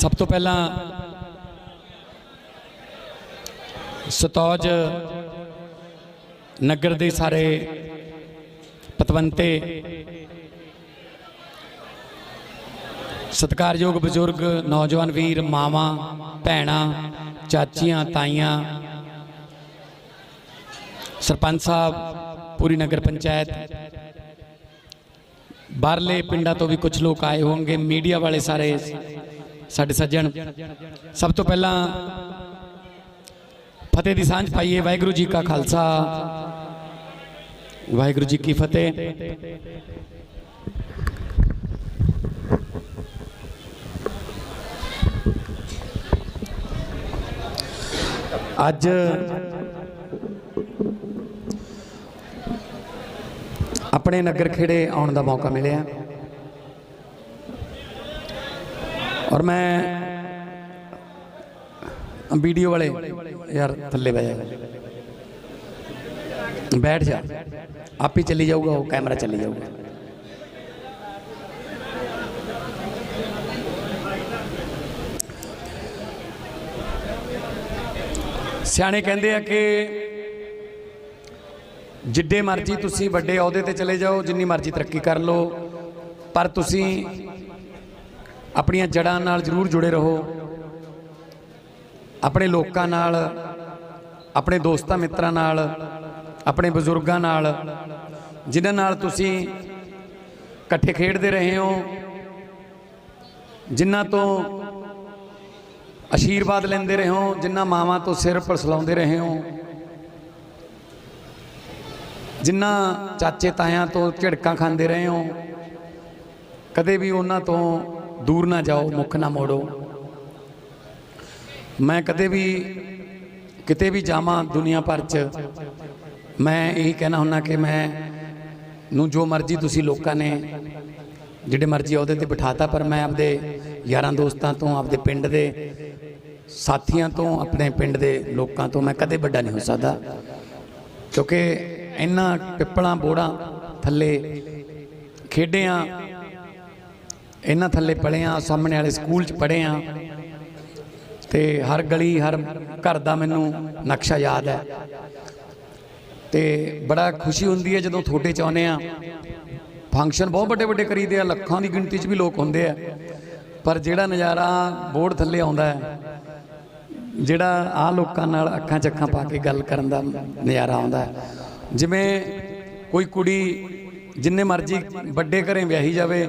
ਸਭ ਤੋਂ ਪਹਿਲਾਂ ਸਤੌਜ ਨਗਰ ਦੇ ਸਾਰੇ ਪਤਵੰਤੇ, ਸਤਿਕਾਰਯੋਗ ਬਜ਼ੁਰਗ, ਨੌਜਵਾਨ ਵੀਰ, ਮਾਵਾਂ, ਭੈਣਾਂ, ਚਾਚੀਆਂ, ਤਾਈਆਂ, ਸਰਪੰਚ ਸਾਹਿਬ, ਪੂਰੀ ਨਗਰ ਪੰਚਾਇਤ, ਬਾਹਰਲੇ ਪਿੰਡਾਂ ਤੋਂ ਵੀ ਕੁਝ ਲੋਕ ਆਏ ਹੋਣਗੇ, ਮੀਡੀਆ ਵਾਲੇ ਸਾਰੇ ਸਾਡੇ ਸੱਜਣ। ਸਭ ਤੋਂ ਪਹਿਲਾਂ ਫਤਿਹ ਦੀ ਸਾਂਝ ਪਾਈਏ ਵਾਹਿਗੁਰੂ ਜੀ ਕਾ ਖਾਲਸਾ। ਵਾਹਿਗੁਰੂ ਜੀ ਕੀ ਫਤਿਹ। ਅੱਜ ਆਪਣੇ ਨਗਰ ਖੇੜੇ ਆਉਣ ਦਾ ਮੌਕਾ ਮਿਲਿਆ। ਔਰ ਮੈਂ ਵੀਡੀਓ ਵਾਲੇ, ਯਾਰ ਥੱਲੇ ਬਹਿ ਜਾ। ਬੈਠ ਜਾ। ਆਪ ਹੀ ਚੱਲੀ ਜਾਊਗਾ, ਉਹ ਕੈਮਰਾ ਚੱਲੀ ਜਾਊਗਾ। ਸਿਆਣੇ ਕਹਿੰਦੇ ਆ ਕਿ ਜਿੱਡੇ ਮਰਜ਼ੀ ਤੁਸੀਂ ਵੱਡੇ ਅਹੁਦੇ ਤੇ ਚਲੇ ਜਾਓ, ਜਿੰਨੀ ਮਰਜ਼ੀ ਤਰੱਕੀ ਕਰ ਲਓ, ਪਰ ਤੁਸੀਂ ਆਪਣੀਆਂ ਜੜਾਂ ਨਾਲ ਜ਼ਰੂਰ ਜੁੜੇ ਰਹੋ। ਆਪਣੇ ਲੋਕਾਂ ਨਾਲ, ਆਪਣੇ ਦੋਸਤਾਂ ਮਿੱਤਰਾਂ ਨਾਲ, ਆਪਣੇ ਬਜ਼ੁਰਗਾਂ ਨਾਲ, ਜਿਨ੍ਹਾਂ ਨਾਲ ਤੁਸੀਂ ਇਕੱਠੇ ਖੇਡਦੇ ਰਹੇ ਹੋ, ਜਿਨ੍ਹਾਂ ਤੋਂ ਆਸ਼ੀਰਵਾਦ ਲੈਂਦੇ ਰਹੇ ਹੋ, ਜਿਨ੍ਹਾਂ ਮਾਵਾਂ ਤੋਂ ਸਿਰ ਪਰਸਲਾਉਂਦੇ ਰਹੇ ਹੋ, ਜਿਨ੍ਹਾਂ ਚਾਚੇ ਤਾਇਆਂ ਤੋਂ ਝਿੜਕਾਂ ਖਾਂਦੇ ਰਹੇ ਹੋ, ਕਦੇ ਵੀ ਉਹਨਾਂ ਤੋਂ ਦੂਰ ਨਾ ਜਾਓ, ਮੁੱਖ ਨਾ ਮੋੜੋ। ਮੈਂ ਕਦੇ ਵੀ, ਕਿਤੇ ਵੀ ਜਾਵਾਂ ਦੁਨੀਆ ਭਰ 'ਚ, ਮੈਂ ਇਹੀ ਕਹਿਣਾ ਹੁੰਨਾ ਕਿ ਮੈਂ, ਨੂੰ ਜੋ ਮਰਜ਼ੀ ਤੁਸੀਂ ਲੋਕਾਂ ਨੇ, ਜਿਹੜੇ ਮਰਜ਼ੀ ਉਹਦੇ ਤੇ ਬਿਠਾਤਾ, ਪਰ ਮੈਂ ਆਪਦੇ ਯਾਰਾਂ ਦੋਸਤਾਂ ਤੋਂ, ਆਪਦੇ ਪਿੰਡ ਦੇ ਸਾਥੀਆਂ ਤੋਂ, ਆਪਣੇ ਪਿੰਡ ਦੇ ਲੋਕਾਂ ਤੋਂ ਮੈਂ ਕਦੇ ਵੱਡਾ ਨਹੀਂ ਹੋ ਸਕਦਾ। ਕਿਉਂਕਿ ਇਹਨਾਂ ਪਿੱਪਲਾਂ, ਬੋੜਾਂ ਥੱਲੇ ਖੇਡਿਆਂ ਇਹਨਾਂ ਥੱਲੇ ਪੜ੍ਹਿਆਂ ਸਾਹਮਣੇ ਵਾਲੇ ਸਕੂਲ 'ਚ ਪੜ੍ਹਿਆਂ ਤੇ ਹਰ ਗਲੀ, ਹਰ ਘਰ ਦਾ ਮੈਨੂੰ ਨਕਸ਼ਾ ਯਾਦ ਹੈ। ਤੇ ਬੜਾ ਖੁਸ਼ੀ ਹੁੰਦੀ ਹੈ ਜਦੋਂ ਤੁਹਾਡੇ ਚ ਆਉਂਦੇ ਆ। ਫੰਕਸ਼ਨ ਬਹੁਤ ਵੱਡੇ ਵੱਡੇ ਕਰੀਦੇ ਆ, ਲੱਖਾਂ ਦੀ ਗਿਣਤੀ 'ਚ ਵੀ ਲੋਕ ਹੁੰਦੇ ਆ। ਪਰ ਜਿਹੜਾ ਨਜ਼ਾਰਾ ਬੋਰਡ ਥੱਲੇ ਆਉਂਦਾ ਹੈ, ਜਿਹੜਾ ਆ ਲੋਕਾਂ ਨਾਲ ਅੱਖਾਂ ਚੱਖਾਂ ਪਾ ਕੇ ਗੱਲ ਕਰਨ ਦਾ ਨਜ਼ਾਰਾ ਆਉਂਦਾ ਹੈ। ਜਿਵੇਂ ਕੋਈ ਕੁੜੀ ਜਿੰਨੇ ਮਰਜ਼ੀ ਵੱਡੇ ਘਰੇ ਵਿਆਹੀ ਜਾਵੇ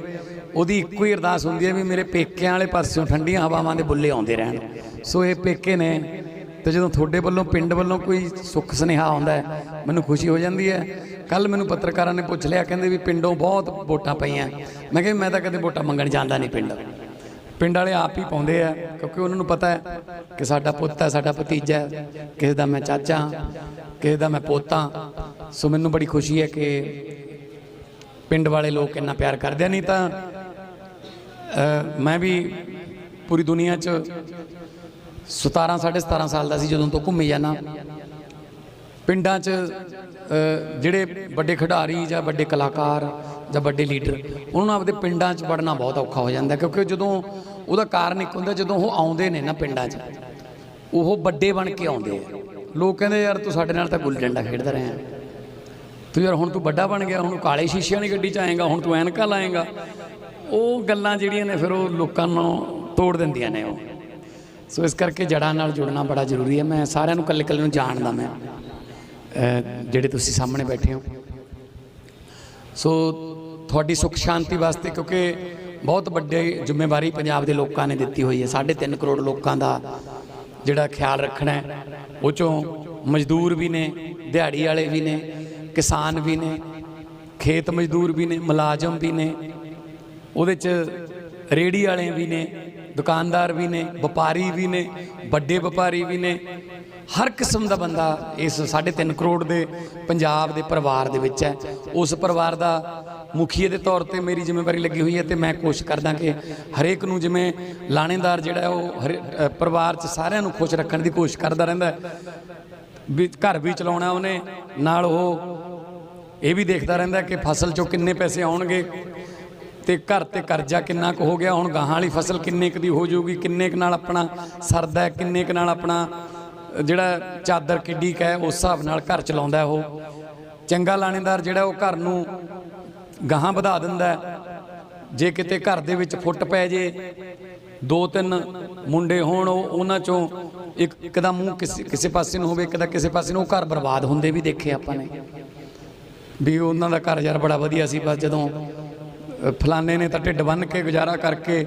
ਉਹਦੀ ਇੱਕੋ ਹੀ ਅਰਦਾਸ ਹੁੰਦੀ ਹੈ ਵੀ ਮੇਰੇ ਪੇਕਿਆਂ ਵਾਲੇ ਪਾਸਿਓਂ ਠੰਡੀਆਂ ਹਵਾਵਾਂ ਦੇ ਬੁੱਲੇ ਆਉਂਦੇ ਰਹਿਣ। ਸੋ ਇਹ ਪੇਕੇ ਨੇ ਤੇ ਜਦੋਂ ਤੁਹਾਡੇ ਵੱਲੋਂ, ਪਿੰਡ ਵੱਲੋਂ ਕੋਈ ਸੁੱਖ ਸੁਨੇਹਾ ਆਉਂਦਾ ਹੈ, ਮੈਨੂੰ ਖੁਸ਼ੀ ਹੋ ਜਾਂਦੀ ਹੈ। ਕੱਲ ਮੈਨੂੰ ਪੱਤਰਕਾਰਾਂ ਨੇ ਪੁੱਛ ਲਿਆ, ਕਹਿੰਦੇ ਵੀ ਪਿੰਡੋਂ ਬਹੁਤ ਵੋਟਾਂ ਪਈਆਂ। ਮੈਂ ਕਿਹਾ ਮੈਂ ਤਾਂ ਕਦੇ ਵੋਟਾਂ ਮੰਗਣ ਜਾਂਦਾ ਨਹੀਂ ਪਿੰਡ। ਪਿੰਡ ਵਾਲੇ ਆਪ ਹੀ ਪਾਉਂਦੇ ਆ, ਕਿਉਂਕਿ ਉਹਨਾਂ ਨੂੰ ਪਤਾ ਹੈ ਕਿ ਸਾਡਾ ਪੁੱਤ ਹੈ, ਸਾਡਾ ਭਤੀਜਾ ਹੈ, ਕਿਸੇ ਦਾ ਮੈਂ ਚਾਚਾ, ਕਿਸੇ ਦਾ ਮੈਂ ਪੋਤਾ। ਸੋ ਮੈਨੂੰ ਬੜੀ ਖੁਸ਼ੀ ਹੈ ਕਿ ਪਿੰਡ ਵਾਲੇ ਲੋਕ ਇੰਨਾ ਪਿਆਰ ਕਰਦੇ ਨਹੀਂ ਤਾਂ ਮੈਂ ਵੀ ਪੂਰੀ ਦੁਨੀਆ 'ਚ 17 17.5 ਸਾਲ ਦਾ ਸੀ ਜਦੋਂ ਤੋਂ ਘੁੰਮੀ ਜਾਣਾ ਪਿੰਡਾਂ 'ਚ ਜਿਹੜੇ ਵੱਡੇ ਖਿਡਾਰੀ ਜਾਂ ਵੱਡੇ ਕਲਾਕਾਰ ਜਾਂ ਵੱਡੇ ਲੀਡਰ, ਉਹਨਾਂ ਨੂੰ ਆਪਦੇ ਪਿੰਡਾਂ 'ਚ ਵੜਨਾ ਬਹੁਤ ਔਖਾ ਹੋ ਜਾਂਦਾ, ਕਿਉਂਕਿ ਜਦੋਂ ਉਹਦਾ ਕਾਰਨ ਇੱਕ ਹੁੰਦਾ, ਜਦੋਂ ਉਹ ਆਉਂਦੇ ਨੇ ਨਾ ਪਿੰਡਾਂ 'ਚ, ਉਹ ਵੱਡੇ ਬਣ ਕੇ ਆਉਂਦੇ ਆ। ਲੋਕ ਕਹਿੰਦੇ, ਯਾਰ ਤੂੰ ਸਾਡੇ ਨਾਲ ਤਾਂ ਗੁੱਲੀ ਡੰਡਾ ਖੇਡਦਾ ਰਿਹਾ। ਤੂੰ ਯਾਰ ਹੁਣ ਤੂੰ ਵੱਡਾ ਬਣ ਗਿਆ, ਹੁਣ ਕਾਲੇ ਸ਼ੀਸ਼ਿਆਂ ਵਾਲੀ ਗੱਡੀ 'ਚ ਆਏਗਾ, ਹੁਣ ਤੂੰ ਐਨਕਾ ਲਾਏਗਾ। ਉਹ ਗੱਲਾਂ ਜਿਹੜੀਆਂ ਨੇ ਫਿਰ ਉਹ ਲੋਕਾਂ ਨੂੰ ਤੋੜ ਦਿੰਦੀਆਂ ਨੇ ਉਹ। ਸੋ ਇਸ ਕਰਕੇ ਜੜਾਂ ਨਾਲ ਜੁੜਨਾ ਬੜਾ ਜ਼ਰੂਰੀ ਹੈ। ਮੈਂ ਸਾਰਿਆਂ ਨੂੰ ਇਕੱਲੇ ਇਕੱਲੇ ਨੂੰ ਜਾਣਦਾ ਮੈਂ ਜਿਹੜੇ ਤੁਸੀਂ ਸਾਹਮਣੇ ਬੈਠੇ ਹੋ। ਸੋ ਤੁਹਾਡੀ ਸੁੱਖ ਸ਼ਾਂਤੀ ਵਾਸਤੇ ਕਿਉਂਕਿ ਬਹੁਤ ਵੱਡੇ ਜ਼ਿੰਮੇਵਾਰੀ ਪੰਜਾਬ ਦੇ ਲੋਕਾਂ ਨੇ ਦਿੱਤੀ ਹੋਈ ਹੈ। 3.5 ਕਰੋੜ ਲੋਕਾਂ ਦਾ ਜਿਹੜਾ ਖਿਆਲ ਰੱਖਣਾ ਹੈ, ਉਹ ਚੋਂ ਮਜ਼ਦੂਰ ਵੀ ਨੇ, ਦਿਹਾੜੀ ਵਾਲੇ ਵੀ ਨੇ, ਕਿਸਾਨ ਵੀ ਨੇ, ਖੇਤ ਮਜ਼ਦੂਰ ਵੀ ਨੇ, ਮੁਲਾਜ਼ਮ ਵੀ ਨੇ ਉਹਦੇ ਚ ਰੇੜੀ ਵਾਲੇ ਵੀ ਨੇ, ਦੁਕਾਨਦਾਰ ਵੀ ਨੇ, ਵਪਾਰੀ ਵੀ ਨੇ, ਵੱਡੇ ਵਪਾਰੀ ਵੀ ਨੇ। ਹਰ ਕਿਸਮ ਦਾ ਬੰਦਾ ਇਸ 3.5 ਕਰੋੜ ਦੇ ਪੰਜਾਬ ਦੇ ਪਰਿਵਾਰ ਦੇ ਵਿੱਚ ਹੈ। ਉਸ ਪਰਿਵਾਰ ਦਾ ਮੁਖੀਏ ਦੇ ਤੌਰ ਤੇ ਮੇਰੀ ਜ਼ਿੰਮੇਵਾਰੀ ਲੱਗੀ ਹੋਈ ਹੈ ਤੇ ਮੈਂ ਕੋਸ਼ਿਸ਼ ਕਰਦਾ ਕਿ ਹਰੇਕ ਨੂੰ ਜਿਵੇਂ ਲਾਣੇਦਾਰ ਜਿਹੜਾ ਉਹ ਹਰੇ- ਪਰਿਵਾਰ 'ਚ ਸਾਰਿਆਂ ਨੂੰ ਖੁਸ਼ ਰੱਖਣ ਦੀ ਕੋਸ਼ਿਸ਼ ਕਰਦਾ ਰਹਿੰਦਾ ਵੀ ਘਰ ਵੀ ਚਲਾਉਣਾ ਉਹਨੇ, ਨਾਲ ਉਹ ਇਹ ਵੀ ਦੇਖਦਾ ਰਹਿੰਦਾ ਕਿ ਫਸਲ ਚੋਂ ਕਿੰਨੇ ਪੈਸੇ ਆਉਣਗੇ। ਤੇ ਘਰ ਤੇ ਕਰਜ਼ਾ ਕਿੰਨਾ ਕੁ ਹੋ ਗਿਆ? ਹੁਣ ਗਾਹਾਂ ਵਾਲੀ ਫਸਲ ਕਿੰਨੇ ਕੁ ਦੀ ਹੋ ਜਾਊਗੀ? ਕਿੰਨੇ ਕੁ ਨਾਲ ਆਪਣਾ ਸਰਦਾ ਕਿੰਨੇ ਕੁ ਨਾਲ ਆਪਣਾ ਜਿਹੜਾ ਚਾਦਰ ਕਿੱਡੀ ਕੁ ਹੈ, ਉਸ ਹਿਸਾਬ ਨਾਲ ਘਰ ਚਲਾਉਂਦਾ ਉਹ? ਚੰਗਾ ਲਾਣੇਦਾਰ ਜਿਹੜਾ ਉਹ ਘਰ ਨੂੰ ਗਾਹਾਂ ਵਧਾ ਦਿੰਦਾ ਜੇ ਕਿਤੇ ਘਰ ਦੇ ਵਿੱਚ ਫੁੱਟ ਪੈ ਜੇ, ਦੋ ਤਿੰਨ ਮੁੰਡੇ ਹੋਣ, ਉਹ ਉਹਨਾਂ ਚੋਂ ਇੱਕ ਇੱਕ ਦਾ ਮੂੰਹ ਕਿਸੇ ਕਿਸੇ ਪਾਸੇ ਨੂੰ ਹੋਵੇ, ਇੱਕ ਦਾ ਕਿਸੇ ਪਾਸੇ ਨੂੰ, ਉਹ ਘਰ ਬਰਬਾਦ ਹੁੰਦੇ ਵੀ ਦੇਖੇ ਆਪਾਂ ਨੇ। ਵੀ ਉਹਨਾਂ ਦਾ ਘਰ ਯਾਰ ਬੜਾ ਵਧੀਆ ਸੀ, ਬਸ ਜਦੋਂ ਫਲਾਣੇ ਨੇ ਤਾਂ ਢਿੱਡ ਬੰਨ ਕੇ ਗੁਜ਼ਾਰਾ ਕਰਕੇ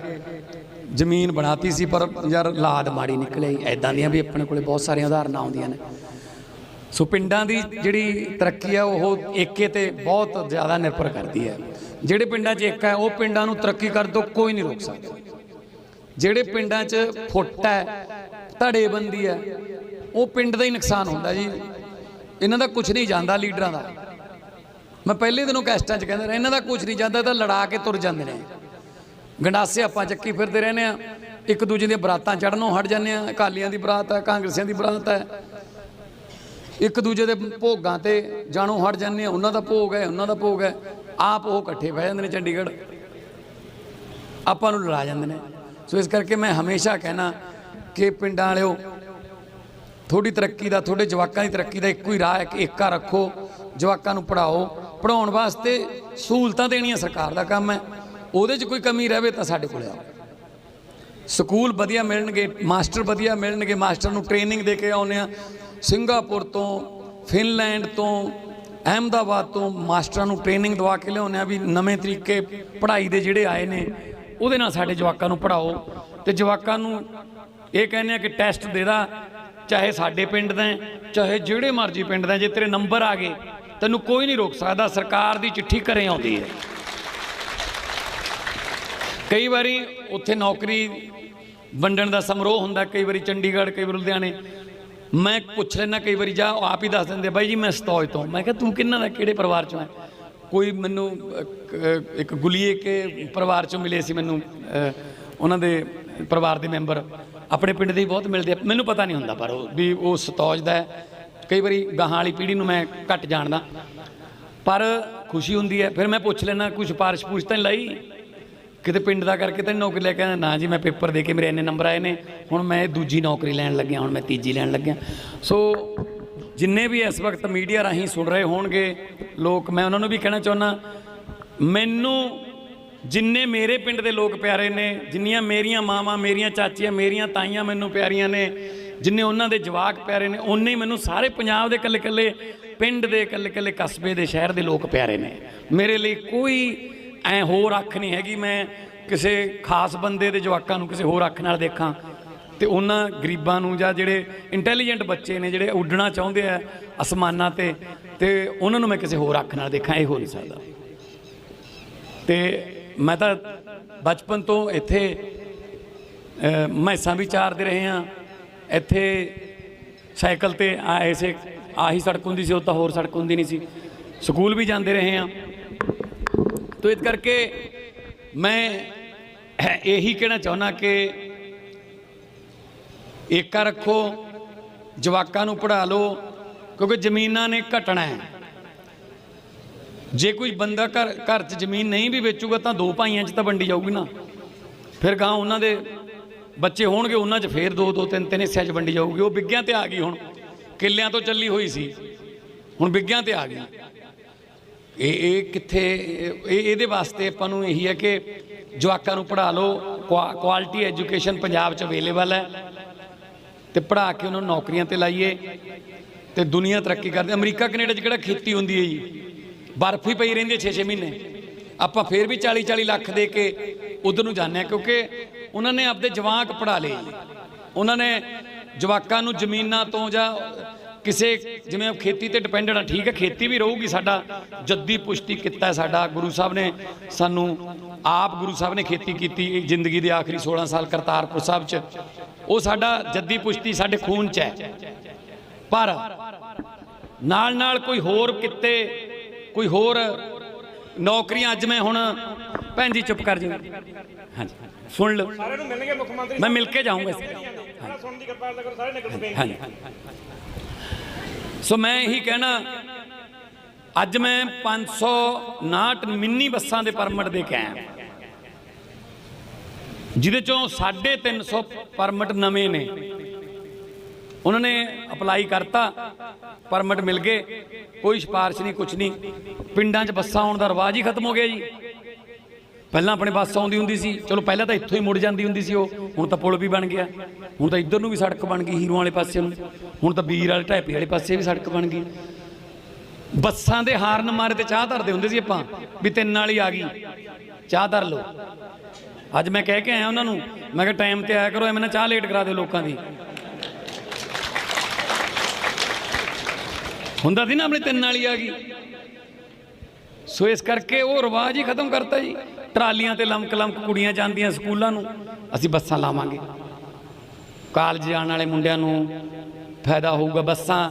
ਜ਼ਮੀਨ ਬਣਾਤੀ ਸੀ, ਪਰ ਯਾਰ ਲਾਦ ਮਾੜੀ ਨਿਕਲੇ। ਐਦਾਂ ਦੀਆਂ ਵੀ ਆਪਣੇ ਕੋਲੇ ਬਹੁਤ ਸਾਰੀਆਂ ਉਦਾਹਰਨਾਂ ਆਉਂਦੀਆਂ ਨੇ। ਸੋ ਪਿੰਡਾਂ ਦੀ ਜਿਹੜੀ ਤਰੱਕੀ ਹੈ ਉਹ ਏਕੇ ਤੇ ਬਹੁਤ ਜ਼ਿਆਦਾ ਨਿਰਭਰ ਕਰਦੀ ਹੈ। ਜਿਹੜੇ ਪਿੰਡਾਂ 'ਚ ਏਕਾ ਹੈ, ਉਹ ਪਿੰਡਾਂ ਨੂੰ ਤਰੱਕੀ ਕਰਨ ਤੋਂ ਕੋਈ ਨਹੀਂ ਰੋਕ ਸਕਦਾ। ਜਿਹੜੇ ਪਿੰਡਾਂ 'ਚ ਫੁੱਟ ਹੈ, ਧੜੇਬੰਦੀ ਹੈ, ਉਹ ਪਿੰਡ ਦਾ ਹੀ ਨੁਕਸਾਨ ਹੁੰਦਾ ਜੀ। ਇਹਨਾਂ ਦਾ ਕੁਝ ਨਹੀਂ ਜਾਂਦਾ ਲੀਡਰਾਂ ਦਾ। ਮੈਂ ਪਹਿਲੇ ਦਿਨੋਂ ਕੈਸਟਾਂ 'ਚ ਕਹਿੰਦਾ ਰਿਹਾ, ਇਹਨਾਂ ਦਾ ਕੁਝ ਨਹੀਂ ਜਾਂਦਾ ਤਾਂ ਲੜਾ ਕੇ ਤੁਰ ਜਾਂਦੇ ਨੇ। ਗੰਡਾਸੇ ਆਪਾਂ ਚੱਕੀ ਫਿਰਦੇ ਰਹਿੰਦੇ ਆ ਇੱਕ ਦੂਜੇ ਦੀਆਂ ਬਰਾਤਾਂ ਚੜਨੋਂ ਹਟ ਜਾਂਦੇ ਆ ਅਕਾਲੀਆਂ ਦੀ ਬਰਾਤ ਹੈ, ਕਾਂਗਰਸੀਆਂ ਦੀ ਬਰਾਤ ਹੈ। ਇੱਕ ਦੂਜੇ ਦੇ ਭੋਗਾਂ ਤੇ ਜਾਣੋਂ ਹਟ ਜਾਂਦੇ ਆ ਉਹਨਾਂ ਦਾ ਭੋਗ ਹੈ, ਉਹਨਾਂ ਦਾ ਭੋਗ ਹੈ, ਆਪ ਉਹ ਇਕੱਠੇ ਬਹਿ ਜਾਂਦੇ ਨੇ ਚੰਡੀਗੜ੍ਹ। ਆਪਾਂ ਨੂੰ ਲੜਾ ਜਾਂਦੇ ਨੇ। ਸੋ ਇਸ ਕਰਕੇ ਮੈਂ ਹਮੇਸ਼ਾ ਕਹਿਣਾ ਕਿ ਪਿੰਡਾਂ ਵਾਲਿਓ ਥੋੜੀ ਤਰੱਕੀ ਦਾ, ਤੁਹਾਡੇ ਜਵਾਕਾਂ ਦੀ ਤਰੱਕੀ ਦਾ ਇੱਕੋ ਹੀ ਰਾਹ ਹੈ ਕਿ ਏਕਾ ਰੱਖੋ, ਜਵਾਕਾਂ ਨੂੰ ਪੜਾਓ ਪੜਾਉਣ ਵਾਸਤੇ ਸਹੂਲਤਾਂ ਦੇਣੀਆਂ ਸਰਕਾਰ ਦਾ ਕੰਮ ਹੈ। ਉਹਦੇ 'ਚ ਕੋਈ ਕਮੀ ਰਹੇ ਤਾਂ ਸਾਡੇ ਕੋਲ ਆਓ। ਸਕੂਲ ਵਧੀਆ ਮਿਲਣਗੇ, ਮਾਸਟਰ ਵਧੀਆ ਮਿਲਣਗੇ, ਮਾਸਟਰ ਨੂੰ ਟ੍ਰੇਨਿੰਗ ਦੇ ਕੇ ਆਉਨੇ ਆ ਸਿੰਗਾਪੁਰ ਤੋਂ, ਫਿਨਲੈਂਡ ਤੋਂ, ਅਹਿਮਦਾਬਾਦ ਤੋਂ ਮਾਸਟਰਾਂ ਨੂੰ ਟ੍ਰੇਨਿੰਗ ਦਵਾ ਕੇ ਲਿਆਉਂਦੇ ਆ ਵੀ ਨਵੇਂ ਤਰੀਕੇ ਪੜ੍ਹਾਈ ਦੇ ਜਿਹੜੇ ਆਏ ਨੇ, ਉਹਦੇ ਨਾਲ ਸਾਡੇ ਜਵਾਕਾਂ ਨੂੰ ਪੜ੍ਹਾਓ। ਤੇ ਜਵਾਕਾਂ ਨੂੰ ਇਹ ਕਹਿੰਦੇ ਆ ਕਿ ਟੈਸਟ ਦੇ ਦਾ, ਚਾਹੇ ਸਾਡੇ ਪਿੰਡ ਦਾ ਚਾਹੇ ਜਿਹੜੇ ਮਰਜ਼ੀ ਪਿੰਡ ਦਾ ਜੇ ਤੇਰੇ ਨੰਬਰ ਆ ਗਏ ਤੈਨੂੰ ਕੋਈ ਨਹੀਂ ਰੋਕ ਸਕਦਾ, ਸਰਕਾਰ ਦੀ ਚਿੱਠੀ ਘਰੇ ਆਉਂਦੀ ਹੈ। ਕਈ ਵਾਰੀ ਉੱਥੇ ਨੌਕਰੀ ਵੰਡਣ ਦਾ ਸਮਾਰੋਹ ਹੁੰਦਾ, ਕਈ ਵਾਰੀ ਚੰਡੀਗੜ੍ਹ, ਕਈ ਵਾਰ ਲੁਧਿਆਣੇ। ਮੈਂ ਪੁੱਛ ਲੈਣਾ ਕਈ ਵਾਰੀ ਜਾ ਉਹ ਆਪ ਹੀ ਦੱਸ ਦਿੰਦੇ, ਬਾਈ ਜੀ, ਮੈਂ ਸਤੌਜ ਤੋਂ। ਮੈਂ ਕਿਹਾ, ਤੂੰ ਕਿੰਨਾ ਦਾ, ਕਿਹੜੇ ਪਰਿਵਾਰ ਚੋਂ ਹੈ? ਕੋਈ ਮੈਨੂੰ ਇੱਕ ਗੁਲੀਏ ਕੇ ਪਰਿਵਾਰ ਚੋਂ ਮਿਲੇ ਸੀ ਮੈਨੂੰ ਉਹਨਾਂ ਦੇ ਪਰਿਵਾਰ ਦੇ ਮੈਂਬਰ। ਆਪਣੇ ਪਿੰਡ ਦੇ ਬਹੁਤ ਮਿਲਦੇ ਮੈਨੂੰ ਪਤਾ ਨਹੀਂ ਹੁੰਦਾ, ਪਰ ਉਹ ਵੀ ਉਹ ਸਤੌਜ ਦਾ ਹੈ। ਕਈ ਵਾਰੀ ਗਾਹਾਂ ਵਾਲੀ ਪੀੜ੍ਹੀ ਨੂੰ ਮੈਂ ਘੱਟ ਜਾਣਦਾ। ਪਰ ਖੁਸ਼ੀ ਹੁੰਦੀ ਹੈ। ਫਿਰ ਮੈਂ ਪੁੱਛ ਲੈਣਾ ਕੋਈ ਸਿਫਾਰਿਸ਼ ਪੂਛ ਤਾਂ ਨਹੀਂ ਲਾਈ? ਕਿਤੇ ਪਿੰਡ ਦਾ ਕਰਕੇ ਤਾਂ ਨੀ ਨੌਕਰੀ ਲੈ ਕੇ ਆਇਆ? ਨਾ ਜੀ, ਮੈਂ ਪੇਪਰ ਦੇ ਕੇ ਮੇਰੇ ਇੰਨੇ ਨੰਬਰ ਆਏ ਨੇ। ਹੁਣ ਮੈਂ ਦੂਜੀ ਨੌਕਰੀ ਲੈਣ ਲੱਗਿਆ, ਹੁਣ ਮੈਂ ਤੀਜੀ ਲੈਣ ਲੱਗਿਆ। ਸੋ ਜਿੰਨੇ ਵੀ ਇਸ ਵਕਤ ਮੀਡੀਆ ਰਾਹੀਂ ਸੁਣ ਰਹੇ ਹੋਣਗੇ ਲੋਕ, ਮੈਂ ਉਹਨਾਂ ਨੂੰ ਵੀ ਕਹਿਣਾ ਚਾਹੁੰਦਾ, ਮੈਨੂੰ ਜਿੰਨੇ ਮੇਰੇ ਪਿੰਡ ਦੇ ਲੋਕ ਪਿਆਰੇ ਨੇ, ਜਿੰਨੀਆਂ ਮੇਰੀਆਂ ਮਾਵਾਂ, ਮੇਰੀਆਂ ਚਾਚੀਆਂ, ਮੇਰੀਆਂ ਤਾਈਆਂ ਮੈਨੂੰ ਪਿਆਰੀਆਂ ਨੇ ਜਿੰਨੇ ਉਹਨਾਂ ਦੇ ਜਵਾਕ ਪਿਆਰੇ ਨੇ ਉਨੇ ਹੀ ਮੈਨੂੰ ਸਾਰੇ ਪੰਜਾਬ ਦੇ ਇਕੱਲੇ ਇਕੱਲੇ ਪਿੰਡ ਦੇ ਇਕੱਲੇ ਇਕੱਲੇ ਕਸਬੇ ਦੇ ਸ਼ਹਿਰ ਦੇ ਲੋਕ ਪਿਆਰੇ ਨੇ। ਮੇਰੇ ਲਈ ਕੋਈ ਐ ਹੋਰ ਅੱਖ ਨਹੀਂ ਹੈਗੀ ਮੈਂ ਕਿਸੇ ਖਾਸ ਬੰਦੇ ਦੇ ਜਵਾਕਾਂ ਨੂੰ ਕਿਸੇ ਹੋਰ ਅੱਖ ਨਾਲ ਦੇਖਾਂ ਤੇ ਉਹਨਾਂ ਗਰੀਬਾਂ ਨੂੰ ਜਾਂ ਜਿਹੜੇ ਇੰਟੈਲੀਜੈਂਟ ਬੱਚੇ ਨੇ ਜਿਹੜੇ ਉੱਡਣਾ ਚਾਹੁੰਦੇ ਆ ਅਸਮਾਨਾਂ ਤੇ ਤੇ ਉਹਨਾਂ ਨੂੰ ਮੈਂ ਕਿਸੇ ਹੋਰ ਅੱਖ ਨਾਲ ਦੇਖਾਂ ਇਹ ਹੋ ਨਹੀਂ ਸਕਦਾ। ਤੇ ਮੈਂ ਤਾਂ ਬਚਪਨ ਤੋਂ ਇੱਥੇ ਅ, ਮੈਸਾਂ ਵੀ ਚਾਰਦੇ ਰਹੇ ਆ ਇੱਥੇ ਸਾਈਕਲ ਤੇ ਆ ਐਸੇ ਆਹੀ ਸੜਕ ਹੁੰਦੀ ਸੀ, ਉਹ ਤਾਂ ਹੋਰ ਸੜਕ ਹੁੰਦੀ ਨਹੀਂ ਸੀ। ਸਕੂਲ ਵੀ ਜਾਂਦੇ ਰਹੇ ਆ ਤੋ ਇਸ ਕਰਕੇ ਮੈਂ ਇਹੀ ਕਹਿਣਾ ਚਾਹੁੰਦਾ ਕਿ ਏਕਾ ਰੱਖੋ, ਜਵਾਕਾਂ ਨੂੰ ਪੜ੍ਹਾ ਲਓ, ਕਿਉਂਕਿ ਜ਼ਮੀਨਾਂ ਨੇ ਘਟਣਾ ਹੈ। ਜੇ ਕੋਈ ਬੰਦਾ ਘਰ ਘਰ 'ਚ ਜ਼ਮੀਨ ਨਹੀਂ ਵੀ ਵੇਚੂਗਾ ਤਾਂ ਦੋ ਭਾਈਆਂ 'ਚ ਤਾਂ ਵੰਡੀ ਜਾਊਗੀ ਨਾ। ਫਿਰ ਗਾਂ ਉਹਨਾਂ ਦੇ ਬੱਚੇ ਹੋਣਗੇ, ਉਹਨਾਂ 'ਚ ਫੇਰ ਦੋ ਦੋ ਤਿੰਨ ਤਿੰਨ ਹਿੱਸਿਆਂ 'ਚ ਵੰਡੀ ਜਾਊਗੀ। ਉਹ ਬਿੱਗਿਆਂ ਤੇ ਆ ਗਈ ਹੁਣ। ਕਿੱਲਿਆਂ ਤੋਂ ਚੱਲੀ ਹੋਈ ਸੀ। ਹੁਣ ਬਿੱਗਿਆਂ ਤੇ ਆ ਗਈ। ਇਹ ਇਹ ਕਿੱਥੇ, ਇਹ, ਇਹਦੇ ਵਾਸਤੇ ਆਪਾਂ ਨੂੰ ਇਹੀ ਹੈ ਕਿ ਜਵਾਕਾਂ ਨੂੰ ਪੜ੍ਹਾ ਲਓ। ਕੁਆਲਿਟੀ ਐਜੂਕੇਸ਼ਨ ਪੰਜਾਬ 'ਚ ਅਵੇਲੇਬਲ ਹੈ। ਤੇ ਪੜ੍ਹਾ ਕੇ ਉਹਨਾਂ ਨੂੰ ਨੌਕਰੀਆਂ ਤੇ ਲਾਈਏ। ਤੇ ਦੁਨੀਆ ਤਰੱਕੀ ਕਰਦੀ। ਅਮਰੀਕਾ, ਕੈਨੇਡਾ 'ਚ ਕਿਹੜਾ ਖੇਤੀ ਹੁੰਦੀ ਹੈ ਜੀ? ਬਰਫ਼ ਹੀ ਪਈ ਰਹਿੰਦੀ ਹੈ 6-6 ਮਹੀਨੇ। ਆਪਾਂ ਫੇਰ ਵੀ 40-40 ਲੱਖ ਦੇ ਕੇ ਉਧਰ ਨੂੰ ਜਾਂਦੇ ਆ ਕਿਉਂਕਿ ਉਹਨਾਂ ਨੇ ਆਪਦੇ ਜਵਾਕ ਪੜ੍ਹਾ ਲਏ। ਉਹਨਾਂ ਨੇ ਜਵਾਕਾਂ ਨੂੰ ਜ਼ਮੀਨਾਂ ਤੋਂ ਜਾਂ ਕਿਸੇ, ਜਿਵੇਂ ਖੇਤੀ ਤੇ ਡਿਪੈਂਡਡ ਆ, ਠੀਕ ਹੈ, ਖੇਤੀ ਵੀ ਰਹੂਗੀ ਸਾਡਾ, ਜੱਦੀ ਪੁਸ਼ਤੀ ਕੀਤਾ ਸਾਡਾ, ਗੁਰੂ ਸਾਹਿਬ ਨੇ ਸਾਨੂੰ, ਆਪ ਗੁਰੂ ਸਾਹਿਬ ਨੇ ਖੇਤੀ ਕੀਤੀ ਜ਼ਿੰਦਗੀ ਦੇ ਆਖਰੀ 16 ਸਾਲ ਕਰਤਾਰਪੁਰ ਸਾਹਿਬ 'ਚ। ਉਹ ਸਾਡਾ ਜੱਦੀ ਪੁਸ਼ਤੀ ਸਾਡੇ ਖੂਨ 'ਚ ਹੈ। ਪਰ ਨਾਲ ਨਾਲ ਕੋਈ ਹੋਰ ਕਿੱਤੇ, ਕੋਈ ਹੋਰ ਨੌਕਰੀਆਂ ਅੱਜ ਮੈਂ ਹੁਣ ਭੈਣ ਜੀ ਚੁੱਪ ਕਰ ਜੀ ਹਾਂਜੀ। ਸੁਣ ਲਓ। ਸਾਰਿਆਂ ਨੂੰ ਮਿਲਣਗੇ ਮੁੱਖ ਮੰਤਰੀ ਮੈਂ ਮਿਲ ਕੇ ਜਾਊਂਗਾ ਸੁਣਨ ਦੀ ਕਿਰਪਾਲਤਾ ਕਰੋ ਸਾਰੇ ਨਿਕਲ ਪਏ ਹਾਂਜੀ। ਸੋ ਮੈਂ ਇਹੀ ਕਹਿਣਾ ਅੱਜ ਮੈਂ 559 ਮਿੰਨੀ ਬੱਸਾਂ ਦੇ ਪਰਮਿਟ ਦੇ ਕੇ ਆਇਆ। ਜਿਹਦੇ ਚੋਂ 350 ਪਰਮਿਟ ਨਵੇਂ ਨੇ। ਉਹਨਾਂ ਨੇ ਅਪਲਾਈ ਕਰਤਾ ਪਰਮਿਟ ਮਿਲ ਗਏ ਕੋਈ ਸਿਫਾਰਿਸ਼ ਨਹੀਂ ਕੁਛ ਨਹੀਂ ਪਿੰਡਾਂ 'ਚ ਬੱਸਾਂ ਆਉਣ ਦਾ ਰਿਵਾਜ ਹੀ ਖਤਮ ਹੋ ਗਿਆ ਜੀ ਪਹਿਲਾਂ ਆਪਣੇ ਬੱਸ ਆਉਂਦੀ ਹੁੰਦੀ ਸੀ ਚਲੋ ਪਹਿਲਾਂ ਤਾਂ ਇੱਥੋਂ ਹੀ ਮੁੜ ਜਾਂਦੀ ਹੁੰਦੀ ਸੀ ਉਹ ਹੁਣ ਤਾਂ ਪੁਲ ਵੀ ਬਣ ਗਿਆ ਹੁਣ ਤਾਂ ਇੱਧਰ ਨੂੰ ਵੀ ਸੜਕ ਬਣ ਗਈ ਹੀਰੋਂ ਵਾਲੇ ਪਾਸੇ ਨੂੰ ਹੁਣ ਤਾਂ ਬੀਰ ਵਾਲੇ ਢਾਪੀ ਵਾਲੇ ਪਾਸੇ ਵੀ ਸੜਕ ਬਣ ਗਈ ਬੱਸਾਂ ਦੇ ਹਾਰਨ ਮਾਰੇ ਤੇ ਚਾਹ ਧਰਦੇ ਹੁੰਦੇ ਸੀ ਆਪਾਂ ਵੀ ਤਿੰਨ ਵਾਲੀ ਆ ਗਈ। ਚਾਹ ਧਰ ਲਓ। ਅੱਜ ਮੈਂ ਕਹਿ ਕੇ ਆਇਆ ਉਹਨਾਂ ਨੂੰ, ਮੈਂ ਕਿਹਾ ਟਾਈਮ ਤੇ ਆਇਆ ਕਰੋ, ਐਵੇਂ ਨਾ ਚਾਹ ਲੇਟ ਕਰਾ ਦਿਓ ਲੋਕਾਂ ਦੀ। ਹੁੰਦਾ ਸੀ ਨਾ ਆਪਣੇ ਤਿੰਨ ਵਾਲੀ ਆ ਗਈ। ਸੋ ਇਸ ਕਰਕੇ ਉਹ ਰਿਵਾਜ ਹੀ ਖਤਮ ਕਰਤਾ ਜੀ। ਟਰਾਲੀਆਂ ਤੇ ਲਮਕ ਲਮਕ ਕੁੜੀਆਂ ਜਾਂਦੀਆਂ ਸਕੂਲਾਂ ਨੂੰ, ਅਸੀਂ ਬੱਸਾਂ ਲਾਵਾਂਗੇ। ਕਾਲਜ ਜਾਣ ਵਾਲੇ ਮੁੰਡਿਆਂ ਨੂੰ ਫਾਇਦਾ ਹੋਊਗਾ ਬੱਸਾਂ।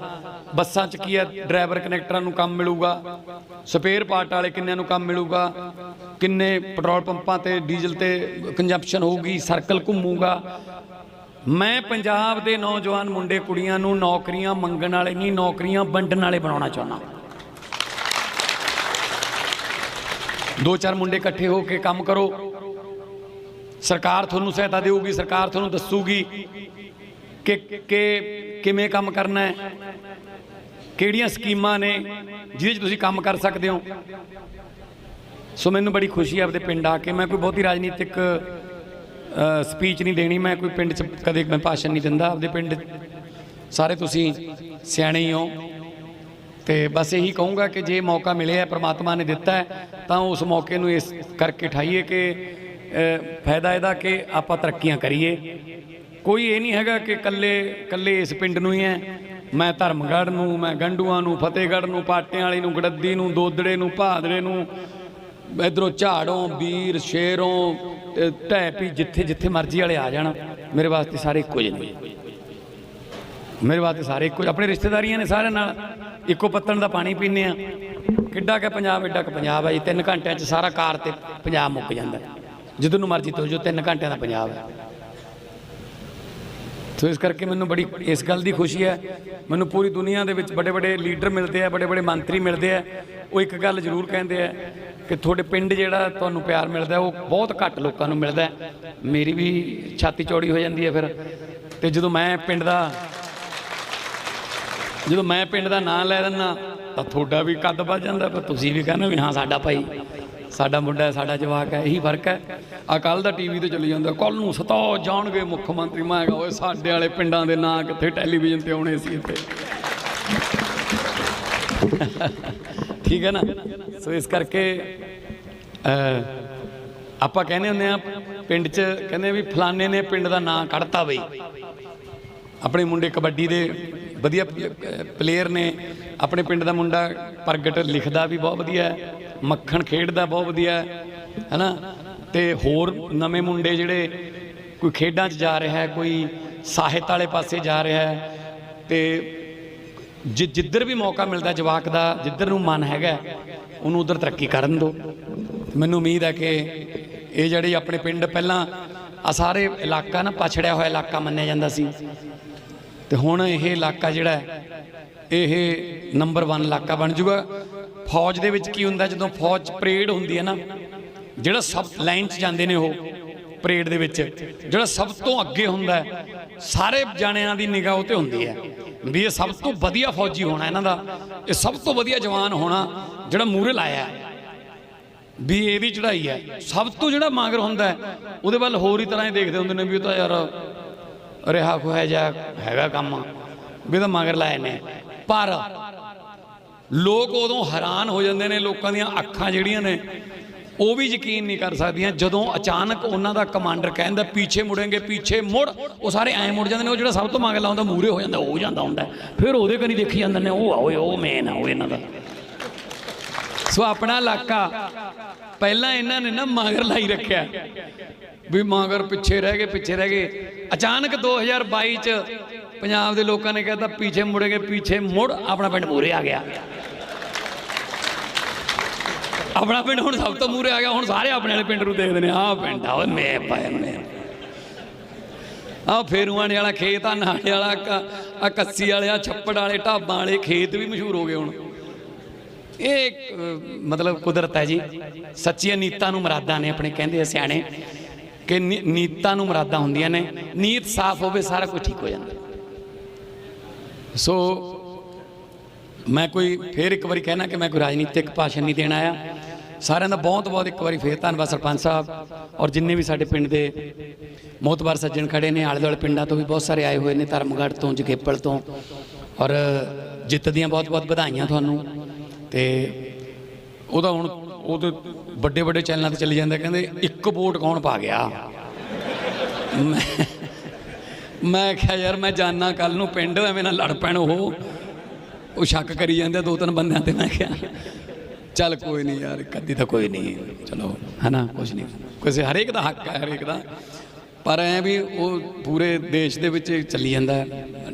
ਬੱਸਾਂ 'ਚ ਕੀ ਹੈ ਡਰਾਈਵਰ ਕਨੈਕਟਰਾਂ ਨੂੰ ਕੰਮ ਮਿਲੂਗਾ। ਸਪੇਅਰ ਪਾਰਟ ਵਾਲੇ ਕਿੰਨਿਆਂ ਨੂੰ ਕੰਮ ਮਿਲੂਗਾ। ਕਿੰਨੇ ਪੈਟਰੋਲ ਪੰਪਾਂ ਤੇ, ਡੀਜ਼ਲ ਤੇ ਕੰਜੰਪਸ਼ਨ ਹੋਊਗੀ ਸਰਕਲ ਘੁੰਮੂਗਾ। ਮੈਂ ਪੰਜਾਬ ਦੇ ਨੌਜਵਾਨ ਮੁੰਡੇ ਕੁੜੀਆਂ ਨੂੰ ਨੌਕਰੀਆਂ ਮੰਗਣ ਵਾਲੇ ਨਹੀਂ, ਨੌਕਰੀਆਂ ਵੰਡਣ ਵਾਲੇ ਬਣਾਉਣਾ ਚਾਹੁੰਦਾ। ਦੋ ਚਾਰ ਮੁੰਡੇ ਇਕੱਠੇ ਹੋ ਕੇ ਕੰਮ ਕਰੋ। ਸਰਕਾਰ ਤੁਹਾਨੂੰ ਸਹਾਇਤਾ ਦੇਊਗੀ, ਸਰਕਾਰ ਤੁਹਾਨੂੰ ਦੱਸੂਗੀ ਕਿ ਕਿਵੇਂ ਕੰਮ ਕਰਨਾ ਹੈ, ਕਿਹੜੀਆਂ ਸਕੀਮਾਂ ਨੇ ਜਿਹਦੇ 'ਚ ਤੁਸੀਂ ਕੰਮ ਕਰ ਸਕਦੇ ਹੋ। ਸੋ ਮੈਨੂੰ ਬੜੀ ਖੁਸ਼ੀ ਹੈ ਆਪਦੇ ਪਿੰਡ ਆ ਕੇ। ਮੈਂ ਕੋਈ ਬਹੁਤੀ ਰਾਜਨੀਤਿਕ ਸਪੀਚ ਨਹੀਂ ਦੇਣੀ, ਮੈਂ ਕੋਈ ਪਿੰਡ 'ਚ ਕਦੇ ਮੈਂ ਭਾਸ਼ਣ ਨਹੀਂ ਦਿੰਦਾ, ਆਪਦੇ ਪਿੰਡ ਸਾਰੇ ਤੁਸੀਂ ਸਿਆਣੇ ਹੀ ਹੋ। ਤੇ ਬਸ ਇਹੀ ਕਹੂੰਗਾ ਕਿ ਜੇ ਮੌਕਾ ਮਿਲਿਆ, ਪ੍ਰਮਾਤਮਾ ਨੇ ਦਿੱਤਾ ਹੈ, ਤਾਂ ਉਸ ਮੌਕੇ ਨੂੰ ਇਸ ਕਰਕੇ ਠਾਈਏ ਕਿ ਫਾਇਦਾ ਇਹਦਾ ਕਿ ਆਪਾਂ ਤਰੱਕੀਆਂ ਕਰੀਏ। ਕੋਈ ਇਹ ਨਹੀਂ ਹੈਗਾ ਕਿ ਕੱਲੇ ਕੱਲੇ ਇਸ ਪਿੰਡ ਨੂੰ ਹੀ ਹੈ। ਮੈਂ ਧਰਮਗੜ੍ਹ ਨੂੰ, ਮੈਂ ਗੰਡੂਆਂ ਨੂੰ, ਫਤਿਹਗੜ੍ਹ ਨੂੰ, ਪਾਟਿਆਂ ਵਾਲੀ ਨੂੰ, ਗੜੱਦੀ ਨੂੰ ਦੋਦੜੇ ਨੂੰ ਭਾਦੜੇ ਨੂੰ ਇਧਰੋਂ ਝਾੜੋਂ ਵੀਰ ਸ਼ੇਰੋਂ ਢੈਪੀ ਜਿੱਥੇ ਜਿੱਥੇ ਮਰਜ਼ੀ ਵਾਲੇ ਆ ਜਾਣ। ਮੇਰੇ ਵਾਸਤੇ ਸਾਰੇ ਇੱਕੋ ਜਿਹੇ ਨੇ। ਮੇਰੇ ਵਾਸਤੇ ਸਾਰੇ ਇੱਕੋ ਆਪਣੇ ਰਿਸ਼ਤੇਦਾਰੀਆਂ ਨੇ ਸਾਰਿਆਂ ਨਾਲ ਇੱਕੋ ਪੱਤਣ ਦਾ ਪਾਣੀ ਪੀਂਦੇ ਆ। ਕਿੱਡਾ ਕਿ ਪੰਜਾਬ, ਐਡਾ ਕਿ ਪੰਜਾਬ ਹੈ ਜੀ। 3 ਘੰਟਿਆਂ 'ਚ ਸਾਰਾ ਕਾਰ ਤੇ ਪੰਜਾਬ ਮੁੱਕ ਜਾਂਦਾ। ਜਿੱਦੋਂ ਨੂੰ ਮਰਜ਼ੀ ਤੁਰ ਜਾਓ 3 ਘੰਟਿਆਂ ਦਾ ਪੰਜਾਬ ਹੈ ਸੋ ਇਸ ਕਰਕੇ ਮੈਨੂੰ ਬੜੀ, ਇਸ ਗੱਲ ਦੀ ਖੁਸ਼ੀ ਹੈ। ਮੈਨੂੰ ਪੂਰੀ ਦੁਨੀਆ ਦੇ ਵਿੱਚ ਵੱਡੇ ਵੱਡੇ ਲੀਡਰ ਮਿਲਦੇ ਆ ਬੜੇ ਬੜੇ ਮੰਤਰੀ ਮਿਲਦੇ ਆ। ਉਹ ਇੱਕ ਗੱਲ ਜ਼ਰੂਰ ਕਹਿੰਦੇ ਆ ਕਿ ਤੁਹਾਡੇ ਪਿੰਡ ਜਿਹੜਾ ਤੁਹਾਨੂੰ ਪਿਆਰ ਮਿਲਦਾ, ਉਹ ਬਹੁਤ ਘੱਟ ਲੋਕਾਂ ਨੂੰ ਮਿਲਦਾ ਮੇਰੀ ਵੀ ਛਾਤੀ ਚੌੜੀ ਹੋ ਜਾਂਦੀ ਹੈ ਫਿਰ। ਤੇ ਜਦੋਂ ਮੈਂ ਪਿੰਡ ਦਾ, ਜਦੋਂ ਮੈਂ ਪਿੰਡ ਦਾ ਨਾਂ ਲੈ ਦਿੰਦਾ ਤਾਂ ਤੁਹਾਡਾ ਵੀ ਕੱਦ ਵੱਧ ਜਾਂਦਾ ਪਰ ਤੁਸੀਂ ਵੀ ਕਹਿੰਦੇ ਵੀ ਹਾਂ, ਸਾਡਾ ਭਾਈ, ਸਾਡਾ ਮੁੰਡਾ ਸਾਡਾ ਜਵਾਕ ਹੈ, ਇਹੀ ਫ਼ਰਕ ਹੈ। ਅਕਾਲ ਕੱਲ ਦਾ ਟੀਵੀ ਤੇ ਚੱਲੀ ਜਾਂਦਾ ਕੱਲ ਨੂੰ ਸਤਾ ਜਾਣਗੇ ਮੁੱਖ ਮੰਤਰੀ। ਮੈਂ ਕਿਹਾ, ਓਏ, ਸਾਡੇ ਵਾਲੇ ਪਿੰਡਾਂ ਦੇ ਨਾਂ ਕਿੱਥੇ ਟੈਲੀਵਿਜ਼ਨ ਤੇ ਆਉਣੇ ਸੀ ਇੱਥੇ? ਠੀਕ ਹੈ ਨਾ? ਸੋ ਇਸ ਕਰਕੇ ਆਪਾਂ ਕਹਿੰਦੇ ਹੁੰਦੇ ਆ ਪਿੰਡ 'ਚ ਕਹਿੰਦੇ ਵੀ ਫਲਾਣੇ ਨੇ ਪਿੰਡ ਦਾ ਨਾਂ ਕੱਢਤਾ ਬਈ। ਆਪਣੇ ਮੁੰਡੇ ਕਬੱਡੀ ਦੇ ਵਧੀਆ ਪਲੇਅਰ ਨੇ, ਆਪਣੇ ਪਿੰਡ ਦਾ ਮੁੰਡਾ ਪ੍ਰਗਟ ਲਿਖਦਾ ਵੀ ਬਹੁਤ ਵਧੀਆ ਹੈ, ਮੱਖਣ ਖੇਡਦਾ ਬਹੁਤ ਵਧੀਆ ਹੈ, ਹੈਨਾ? ਤੇ ਹੋਰ ਨਵੇਂ ਮੁੰਡੇ ਜਿਹੜੇ ਕੋਈ ਖੇਡਾਂ 'ਚ ਜਾ ਰਿਹਾ ਹੈ, ਕੋਈ ਸਾਹਿਤ ਵਾਲੇ ਪਾਸੇ ਜਾ ਰਿਹਾ ਹੈ, ਤੇ ਜੇ ਜਿੱਧਰ ਵੀ ਮੌਕਾ ਮਿਲਦਾ ਜਵਾਕ ਦਾ, ਜਿੱਧਰ ਨੂੰ ਮਨ ਹੈਗਾ, ਉਹਨੂੰ ਉਧਰ ਤਰੱਕੀ ਕਰਨ ਦਿਓ। ਮੈਨੂੰ ਉਮੀਦ ਹੈ ਕਿ ਇਹ ਜਿਹੜੇ ਆਪਣੇ ਪਿੰਡ ਪਹਿਲਾਂ, ਆ ਸਾਰੇ ਇਲਾਕਾ ਨਾ ਪਛੜਿਆ ਹੋਇਆ ਇਲਾਕਾ ਮੰਨਿਆ ਜਾਂਦਾ ਸੀ। ਤੇ ਹੁਣ ਇਹ ਇਲਾਕਾ ਜਿਹੜਾ ਇਹ ਨੰਬਰ 1 ਇਲਾਕਾ ਬਣ ਜਾਊਗਾ ਫੌਜ ਦੇ ਵਿੱਚ ਕੀ ਹੁੰਦਾ, ਜਦੋਂ ਫੌਜ 'ਚ ਪਰੇਡ ਹੁੰਦੀ ਹੈ ਨਾ, ਜਿਹੜਾ ਸਭ ਲਾਈਨ 'ਚ ਜਾਂਦੇ ਨੇ ਉਹ ਪਰੇਡ ਦੇ ਵਿੱਚ, ਜਿਹੜਾ ਸਭ ਤੋਂ ਅੱਗੇ ਹੁੰਦਾ ਸਾਰੇ ਜਾਣਿਆਂ ਦੀ ਨਿਗਾਹ ਉਹ ਤੇ ਹੁੰਦੀ ਹੈ। ਵੀ ਇਹ ਸਭ ਤੋਂ ਵਧੀਆ ਫੌਜੀ ਹੋਣਾ ਇਹਨਾਂ ਦਾ। ਇਹ ਸਭ ਤੋਂ ਵਧੀਆ ਜਵਾਨ ਹੋਣਾ ਜਿਹੜਾ ਮੂਰੇ ਲਾਇਆ ਹੈ। ਵੀ ਇਹਦੀ ਚੜ੍ਹਾਈ ਹੈ। ਸਭ ਤੋਂ ਜਿਹੜਾ ਮਾਗਰ ਹੁੰਦਾ ਹੈ, ਉਹਦੇ ਵੱਲ ਹੋਰ ਹੀ ਤਰ੍ਹਾਂ ਹੀ ਦੇਖਦੇ ਹੁੰਦੇ ਨੇ ਵੀ ਉਹ ਤਾਂ ਯਾਰ ਰਿਹਾ ਖੋਇਆ ਜਾ ਹੈਗਾ ਕੰਮ। ਵੀ ਤਾਂ ਮਗਰ ਲਾਏ ਨੇ। ਪਰ ਲੋਕ ਉਦੋਂ ਹੈਰਾਨ ਹੋ ਜਾਂਦੇ ਨੇ ਲੋਕਾਂ ਦੀਆਂ ਅੱਖਾਂ ਜਿਹੜੀਆਂ ਨੇ ਉਹ ਵੀ ਯਕੀਨ ਨਹੀਂ ਕਰ ਸਕਦੀਆਂ। ਜਦੋਂ ਅਚਾਨਕ ਉਹਨਾਂ ਦਾ ਕਮਾਂਡਰ ਕਹਿੰਦਾ, ਪਿੱਛੇ ਮੁੜेंगे ਪਿੱਛੇ ਮੁੜ। ਉਹ ਸਾਰੇ ਐਂ ਮੁੜ ਜਾਂਦੇ ਨੇ, ਉਹ ਜਿਹੜਾ ਸਭ ਤੋਂ ਮਗਰ ਲਾਉਂਦਾ ਮੂਰੇ ਹੋ ਜਾਂਦਾ, ਉਹ ਜਾਂਦਾ ਹੁੰਦਾ। ਫਿਰ ਉਹਦੇ ਕਨੀ ਦੇਖੀ ਜਾਂਦੇ ਨੇ, ਉਹ ਆ, ਓਏ, ਉਹ ਮੇਨ ਆ, ਉਹ ਇਹਨਾਂ ਦਾ। ਸੋ ਆਪਣਾ ਇਲਾਕਾ ਪਹਿਲਾਂ ਇਹਨਾਂ ਨੇ ਨਾ ਮਗਰ ਲਾਈ ਰੱਖਿਆ। ਵੀ ਮਾਗਰ ਪਿੱਛੇ ਰਹਿ ਗਏ, ਪਿੱਛੇ ਰਹਿ ਗਏ। ਅਚਾਨਕ 2022 ਚ ਪੰਜਾਬ ਦੇ ਲੋਕਾਂ ਨੇ ਕਹਿਤਾ ਪਿੱਛੇ ਮੁੜेंगे ਪਿੱਛੇ ਮੁੜ। ਆਪਣਾ ਪਿੰਡ ਮੂਰੇ ਆ ਗਿਆ। ਆਪਣਾ ਪਿੰਡ ਹੁਣ ਸਭ ਤੋਂ ਮੂਰੇ ਆ ਗਿਆ, ਹੁਣ ਸਾਰੇ ਆਪਣੇ ਵਾਲੇ ਪਿੰਡ ਨੂੰ ਦੇਖਦੇ ਨੇ, ਆਹ ਪਿੰਡ ਆ, ਓਏ ਮੈਂ ਪਾਇਆ ਮੈਂ। ਆ ਫੇਰੂਆਂ ਵਾਲਾ ਖੇਤ ਆ ਨਾਲੇ ਵਾਲਾ ਆ ਕੱਸੀ ਵਾਲੇ ਆ ਛੱਪੜ ਵਾਲੇ, ਢਾਬਾਂ ਵਾਲੇ ਖੇਤ ਵੀ ਮਸ਼ਹੂਰ ਹੋ ਗਏ ਹੁਣ। ਇਹ ਮਤਲਬ ਕੁਦਰਤ ਹੈ ਜੀ। ਸੱਚੀਆਂ ਨੀਤਾਂ ਨੂੰ ਮਰਾਦਾਂ ਨੇ ਆਪਣੇ ਕਹਿੰਦੇ ਆ ਸਿਆਣੇ, ਕਿ ਨੀ- ਨੀਤਾਂ ਨੂੰ ਮੁਰਾਦਾਂ ਹੁੰਦੀਆਂ ਨੇ। ਨੀਤ ਸਾਫ਼ ਹੋਵੇ, ਸਾਰਾ ਕੁਝ ਠੀਕ ਹੋ ਜਾਂਦਾ। ਸੋ ਮੈਂ ਕੋਈ ਫੇਰ ਇੱਕ ਵਾਰੀ ਕਹਿਣਾ ਕਿ ਮੈਂ ਕੋਈ ਰਾਜਨੀਤਿਕ ਭਾਸ਼ਣ ਨਹੀਂ ਦੇਣਾ ਆਇਆ। ਸਾਰਿਆਂ ਦਾ ਬਹੁਤ ਬਹੁਤ ਇੱਕ ਵਾਰੀ ਫੇਰ ਧੰਨਵਾਦ ਸਰਪੰਚ ਸਾਹਿਬ। ਔਰ ਜਿੰਨੇ ਵੀ ਸਾਡੇ ਪਿੰਡ ਦੇ ਮੋਤਬਾਰ ਸੱਜਣ ਖੜੇ ਨੇ, ਆਲੇ ਦੁਆਲੇ ਪਿੰਡਾਂ ਤੋਂ ਵੀ ਬਹੁਤ ਸਾਰੇ ਆਏ ਹੋਏ ਨੇ, ਧਰਮਗੜ੍ਹ ਤੋਂ, ਜਗੇਪਲ ਤੋਂ। ਔਰ ਜਿੱਤ ਦੀਆਂ ਬਹੁਤ ਬਹੁਤ ਵਧਾਈਆਂ ਤੁਹਾਨੂੰ। ਤੇ ਉਹਦਾ ਹੁਣ ਉਹਦੇ ਵੱਡੇ ਵੱਡੇ ਚੈਨਲਾਂ ਤੇ ਚੱਲੀ ਜਾਂਦਾ, ਕਹਿੰਦੇ ਇੱਕ ਵੋਟ ਕੌਣ ਪਾ ਗਿਆ? ਮੈਂ- ਮੈਂ ਕਿਹਾ ਯਾਰ ਮੈਂ ਜਾਣਾ ਕੱਲ ਨੂੰ ਪਿੰਡ, ਐਵੇਂ ਨਾ ਲੜ ਪੈਣ ਉਹ। ਉਹ ਸ਼ੱਕ ਕਰੀ ਜਾਂਦੇ ਦੋ ਤਿੰਨ ਬੰਦਿਆਂ ਤੇ ਮੈਂ ਕਿਹਾ, ਚੱਲ ਕੋਈ ਨਹੀਂ ਯਾਰ ਕਦੀ ਤਾਂ ਕੋਈ ਨਹੀਂ, ਚਲੋ, ਹਨਾ ਕੁਝ ਨਹੀਂ। ਕਿਸੇ ਹਰੇਕ ਦਾ ਹੱਕ ਹੈ, ਹਰੇਕ ਦਾ। ਪਰ ਐ ਵੀ ਉਹ ਪੂਰੇ ਦੇਸ਼ ਦੇ ਵਿੱਚ ਚੱਲੀ ਜਾਂਦਾ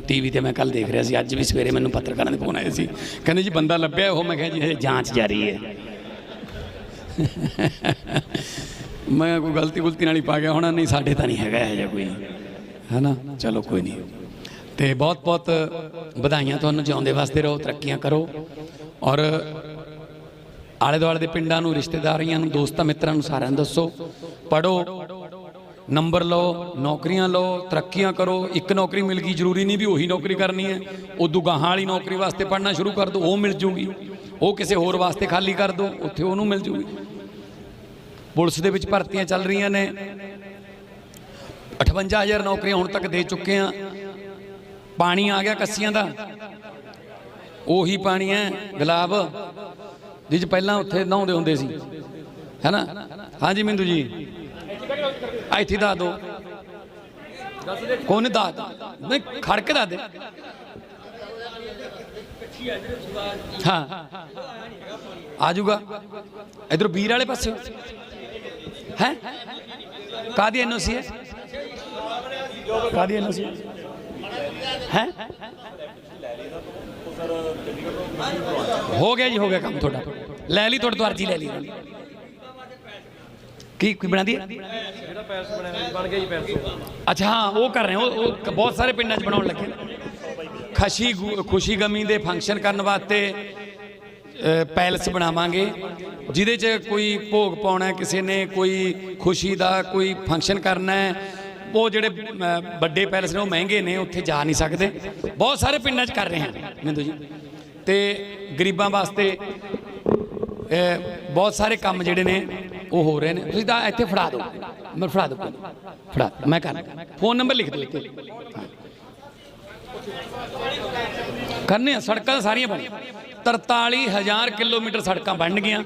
ਟੀਵੀ ਤੇ ਮੈਂ ਕੱਲ ਦੇਖ ਰਿਹਾ ਸੀ, ਅੱਜ ਵੀ ਸਵੇਰੇ ਮੈਨੂੰ ਪੱਤਰਕਾਰਾਂ ਦੇ ਫੋਨ ਆਏ ਸੀ। ਕਹਿੰਦੇ ਜੀ, ਬੰਦਾ ਲੱਭਿਆ ਉਹ, ਮੈਂ ਕਿਹਾ ਜੀ, ਇਹ ਜਾਂਚ ਜਾਰੀ ਹੈ। ਮੈਂ ਕੋਈ ਗਲਤੀ ਗੁਲਤੀ ਨਾਲ ਹੀ ਪਾ ਗਿਆ ਹੋਣਾ, ਨਹੀਂ, ਸਾਡੇ ਤਾਂ ਨਹੀਂ ਹੈਗਾ ਇਹ ਜਿਹਾ ਕੋਈ। ਹੈਨਾ, ਚਲੋ, ਕੋਈ ਨਹੀਂ। ਤੇ ਬਹੁਤ ਬਹੁਤ ਵਧਾਈਆਂ ਤੁਹਾਨੂੰ ਜਿਉਂਦੇ ਵਾਸਤੇ ਰਹੋ, ਤਰੱਕੀਆਂ ਕਰੋ। ਔਰ ਆਲੇ ਦੁਆਲੇ ਦੇ ਪਿੰਡਾਂ ਨੂੰ, ਰਿਸ਼ਤੇਦਾਰੀਆਂ ਨੂੰ, ਦੋਸਤਾਂ, ਮਿੱਤਰਾਂ ਨੂੰ ਸਾਰਿਆਂ ਨੂੰ ਦੱਸੋ। ਪੜੋ ਨੰਬਰ ਲਓ, ਨੌਕਰੀਆਂ ਲਓ, ਤਰੱਕੀਆਂ ਕਰੋ। ਇੱਕ ਨੌਕਰੀ ਮਿਲ ਗਈ, ਜ਼ਰੂਰੀ ਨਹੀਂ ਵੀ ਉਹੀ ਨੌਕਰੀ ਕਰਨੀ ਹੈ। ਉਦੋਂ ਗਾਹਾਂ ਵਾਲੀ ਨੌਕਰੀ ਵਾਸਤੇ ਪੜ੍ਹਨਾ ਸ਼ੁਰੂ ਕਰ ਦਿਓ ਉਹ ਮਿਲ ਜੂਗੀ। ਉਹ ਕਿਸੇ ਹੋਰ ਵਾਸਤੇ ਖਾਲੀ ਕਰ ਦਿਓ ਉੱਥੇ ਉਹਨੂੰ ਮਿਲ ਜੂਗੀ। ਪੁਲਿਸ ਦੇ ਵਿੱਚ ਭਰਤੀਆਂ ਚੱਲ ਰਹੀਆਂ ਨੇ। 58000 ਨੌਕਰੀਆਂ ਹੁਣ ਤੱਕ ਦੇ ਚੁੱਕੇ ਆ ਪਾਣੀ ਆ ਗਿਆ ਕੱਸੀਆਂ ਦਾ। ਉਹੀ ਪਾਣੀ ਹੈ ਗੁਲਾਬ ਜਿਸ 'ਚ ਪਹਿਲਾਂ ਉੱਥੇ ਨਹਾਉਂਦੇ ਹੁੰਦੇ ਸੀ। ਹੈਨਾ? ਹਾਂਜੀ ਮਿੰਦੂ ਜੀ। ਇੱਥੇ ਦੱਸ ਦੋ। ਕੋਨੇ ਦੱਸ ਨਹੀਂ ਖੜ ਕੇ ਦੱਸ ਦੇ। ਹਾਂ। ਆ ਜਾਊਗਾ ਇਧਰ ਵੀਰ ਵਾਲੇ ਪਾਸੇ। ਹੈ? ਕਾਦੀ ਐਨਓਸੀ ਹੈ ਕਾਦੀ ਐਨਓਸੀ ਹੈ? ਹੋ ਗਿਆ ਜੀ ਹੋ ਗਿਆ ਕੰਮ ਤੁਹਾਡਾ। ਲੈ ਲਈ ਤੁਹਾਡੇ ਤੋਂ ਅਰਜੀ ਲੈ ਲਈ। ਕੀ ਕੀ ਬਣਾ ਦੀ ਜਿਹੜਾ ਪੈਸ ਬਣਿਆ ਬਣ ਗਿਆ ਜੀ ਪੈਸ ਅੱਛਾ ਹਾਂ ਉਹ ਕਰ ਰਹੇ ਹੋ। ਉਹ ਬਹੁਤ ਸਾਰੇ ਪਿੰਡਾਂ 'ਚ ਬਣਾਉਣ ਲੱਗੇ ਖੁਸ਼ੀ ਖੁਸ਼ੀ ਗਮੀ ਦੇ ਫੰਕਸ਼ਨ ਕਰਨ ਵਾਸਤੇ ਅ, ਪੈਲਸ ਬਣਾਵਾਂਗੇ ਜਿਹਦੇ 'ਚ ਕੋਈ ਭੋਗ ਪਾਉਣਾ ਕਿਸੇ ਨੇ ਕੋਈ ਖੁਸ਼ੀ ਦਾ ਕੋਈ ਫੰਕਸ਼ਨ ਕਰਨਾ ਹੈ ਉਹ ਜਿਹੜੇ ਵੱਡੇ ਪੈਲਸ ਨੇ, ਉਹ ਮਹਿੰਗੇ ਨੇ, ਉੱਥੇ ਜਾ ਨਹੀਂ ਸਕਦੇ। ਬਹੁਤ ਸਾਰੇ ਪਿੰਡਾਂ 'ਚ ਕਰ ਰਹੇ ਹਾਂ, ਮਿੰਦੂ ਜੀ। ਤੇ ਗਰੀਬਾਂ ਵਾਸਤੇ ਬਹੁਤ ਸਾਰੇ ਕੰਮ ਜਿਹੜੇ ਨੇ, ਉਹ ਹੋ ਰਹੇ ਨੇ। ਤੁਸੀਂ ਤਾਂ ਇੱਥੇ ਫੜਾ ਦਿਓ। ਮੈਂ ਫੜਾ ਦਿਓ ਫੜਾ, ਮੈਂ ਕਰ ਫੋਨ ਨੰਬਰ ਲਿਖ ਦਿਓ ਇੱਥੇ। ਕਰਨੇ ਆ, ਸੜਕਾਂ ਤਾਂ ਸਾਰੀਆਂ ਬਣ 43000 ਕਿਲੋਮੀਟਰ ਸੜਕਾਂ ਬਣ ਗਈਆਂ।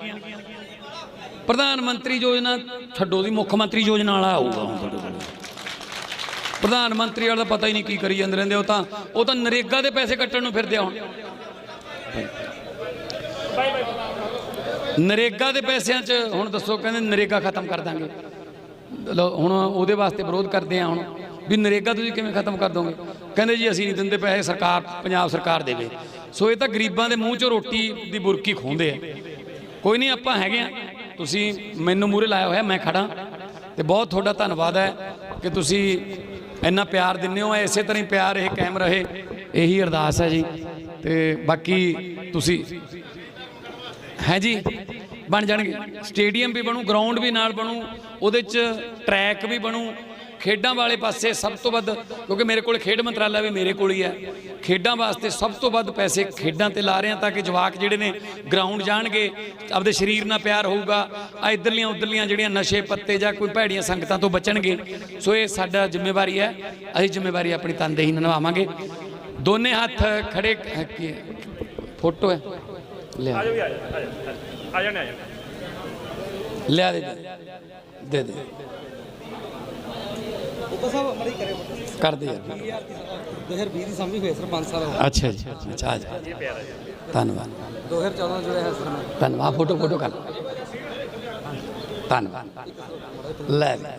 ਪ੍ਰਧਾਨ ਮੰਤਰੀ ਯੋਜਨਾ, ਛੱਡੋ ਦੀ ਮੁੱਖ ਮੰਤਰੀ ਯੋਜਨਾ ਵਾਲਾ ਆਊਗਾ ਹੁਣ ਤੁਹਾਡੇ ਕੋਲ। ਪ੍ਰਧਾਨ ਮੰਤਰੀ ਵਾਲਾ ਤਾਂ ਪਤਾ ਹੀ ਨਹੀਂ ਕੀ ਕਰੀ ਜਾਂਦੇ ਰਹਿੰਦੇ, ਉਹ ਤਾਂ ਉਹ ਤਾਂ ਨਰੇਗਾ ਦੇ ਪੈਸੇ ਕੱਟਣ ਨੂੰ ਫਿਰਦੇ ਆ ਹੁਣ। ਨਰੇਗਾ ਦੇ ਪੈਸਿਆਂ 'ਚ, ਹੁਣ ਦੱਸੋ, ਕਹਿੰਦੇ ਨਰੇਗਾ ਖਤਮ ਕਰ ਦਾਂਗੇ। ਹੁਣ ਉਹਦੇ ਵਾਸਤੇ ਵਿਰੋਧ ਕਰਦੇ ਆ ਹੁਣ। ਵੀ ਨਰੇਗਾ ਤੁਸੀਂ ਕਿਵੇਂ ਖਤਮ ਕਰ ਦੋਗੇ? ਕਹਿੰਦੇ ਜੀ, ਅਸੀਂ ਨਹੀਂ ਦਿੰਦੇ ਪੈਸੇ, ਸਰਕਾਰ, ਪੰਜਾਬ ਸਰਕਾਰ ਦੇਵੇ। ਸੋ ਇਹ ਤਾਂ ਗਰੀਬਾਂ ਦੇ ਮੂੰਹ 'ਚੋਂ ਰੋਟੀ ਦੀ ਬੁਰਕੀ ਖੋਂਦੇ ਆ। ਕੋਈ ਨਹੀਂ, ਆਪਾਂ ਹੈਗੇ ਆ। ਤੁਸੀਂ ਮੈਨੂੰ ਮੂਹਰੇ ਲਾਇਆ ਹੋਇਆ, ਮੈਂ ਖੜਾ ਤੇ ਬਹੁਤ ਤੁਹਾਡਾ ਧੰਨਵਾਦ ਹੈ ਕਿ ਤੁਸੀਂ ਇੰਨਾ ਪਿਆਰ ਦਿੰਦੇ ਹੋ, ਇਸੇ ਤਰ੍ਹਾਂ ਹੀ ਪਿਆਰ ਇਹ ਕਾਇਮ ਰਹੇ। ਇਹੀ ਅਰਦਾਸ ਹੈ ਜੀ। ਤੇ ਬਾਕੀ ਤੁਸੀਂ ਹੈ ਜੀ? ਬਣ ਜਾਣਗੇ। ਸਟੇਡੀਅਮ ਵੀ ਬਣੂ, ਗਰਾਊਂਡ ਵੀ ਨਾਲ ਬਣੂ, ਉਹਦੇ ਚ ਟਰੈਕ ਵੀ ਬਣੂ। ਖੇਡਾਂ ਵਾਲੇ ਪਾਸੇ ਸਭ ਤੋਂ ਵੱਧ ਕਿਉਂਕਿ ਮੇਰੇ ਕੋਲ ਖੇਡ ਮੰਤਰਾਲਾ ਵੀ ਮੇਰੇ ਕੋਲ ਹੀ ਹੈ। ਖੇਡਾਂ ਵਾਸਤੇ ਸਭ ਤੋਂ ਵੱਧ ਪੈਸੇ ਖੇਡਾਂ ਤੇ ਲਾ ਰਹੇ ਹਾਂ ਤਾਂ ਕਿ ਜਵਾਕ ਜਿਹੜੇ ਨੇ ਗਰਾਊਂਡ ਜਾਣਗੇ ਆਪਦੇ ਸਰੀਰ ਨਾਲ ਪਿਆਰ ਹੋਊਗਾ ਆ ਇਧਰਲੀਆਂ ਉਧਰਲੀਆਂ ਜਿਹੜੀਆਂ ਨਸ਼ੇ ਪੱਤੇ ਜਾਂ ਕੋਈ ਭੈੜੀਆਂ ਸੰਗਤਾਂ ਤੋਂ ਬਚਣਗੇ ਸੋ ਇਹ ਸਾਡਾ ਜ਼ਿੰਮੇਵਾਰੀ ਹੈ ਅਸੀਂ ਜ਼ਿੰਮੇਵਾਰੀ ਆਪਣੀ ਤਨਦੇਹੀ ਨਿਭਾਵਾਂਗੇ। ਦੋਨੇ ਹੱਥ ਖੜੇ? ਫੋਟੋ ਹੈ? ਲਿਆ। ਆ ਜਾ ਵੀ ਆ ਜਾ ਆ ਜਾ ਲਿਆ ਦੇ ਦੇ ਦੇ। ਕਰੇ ਕਰ ਦੇ ਯਾਰ 2020 ਦੀ ਸੰਭੀ ਹੋਈ ਸਰ 5 ਸਾਲ ਹੋ ਗਏ ਅੱਛਾ ਜੀ ਅੱਛਾ ਆ ਜਾ ਧੰਨਵਾਦ 2014 ਜੁੜੇ ਹੈ ਸਰ ਮੈਂ ਧੰਨਵਾਦ ਫੋਟੋ ਫੋਟੋ ਕਰ ਧੰਨਵਾਦ ਲੈ ਲੈ।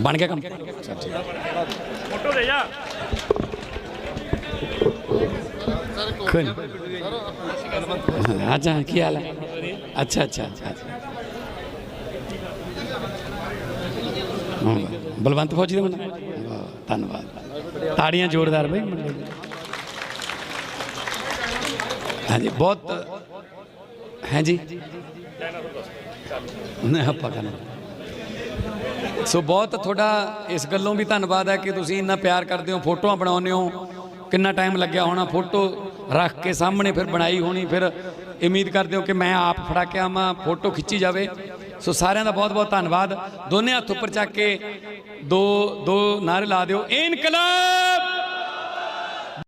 ਬਣ ਗਿਆ ਕੰਮ ਚੱਲ ਠੀਕ ਹੈ। ਫੋਟੋ ਦੇ ਜਾ ਕੋਈ ਨਹੀਂ। ਹਾਂ, ਅੱਛਾ ਕੀ ਹਾਲ ਹੈ ਅੱਛਾ ਅੱਛਾ ਅੱਛਾ ਅੱਛਾ। ਹਾਂ, ਬਲਵੰਤ ਫੌਜੀ ਦਾ ਮੁੰਡਾ? ਧੰਨਵਾਦ। ਤਾੜੀਆਂ ਜ਼ੋਰਦਾਰ ਬਈ। ਮੁੰਡੇ ਹਾਂਜੀ, ਬਹੁਤ ਹਾਂਜੀ। ਨਹੀਂ, ਆਪਾਂ ਕਰਨਾ। ਸੋ ਬਹੁਤ ਤੁਹਾਡਾ ਇਸ ਗੱਲੋਂ ਵੀ ਧੰਨਵਾਦ ਹੈ ਕਿ ਤੁਸੀਂ ਇੰਨਾ ਪਿਆਰ ਕਰਦੇ ਹੋ, ਫੋਟੋਆਂ ਬਣਾਉਂਦੇ ਹੋ। ਕਿੰਨਾ ਟਾਈਮ ਲੱਗਿਆ ਹੋਣਾ ਫੋਟੋ ਰੱਖ ਕੇ ਸਾਹਮਣੇ ਫਿਰ ਬਣਾਈ ਹੋਣੀ, ਫਿਰ ਉਮੀਦ ਕਰਦੇ ਹੋ ਕਿ ਮੈਂ ਆਪ ਫੜਾ ਕੇ ਆਵਾਂ, ਫੋਟੋ ਖਿੱਚੀ ਜਾਵੇ। ਸੋ ਸਾਰਿਆਂ ਦਾ ਬਹੁਤ ਬਹੁਤ ਧੰਨਵਾਦ। ਦੋਨੇ ਹੱਥ ਉੱਪਰ ਚੱਕ ਕੇ ਦੋ ਦੋ ਨਾਰੇ ਲਾ ਦਿਓ। ਇਨਕਲਾਬ!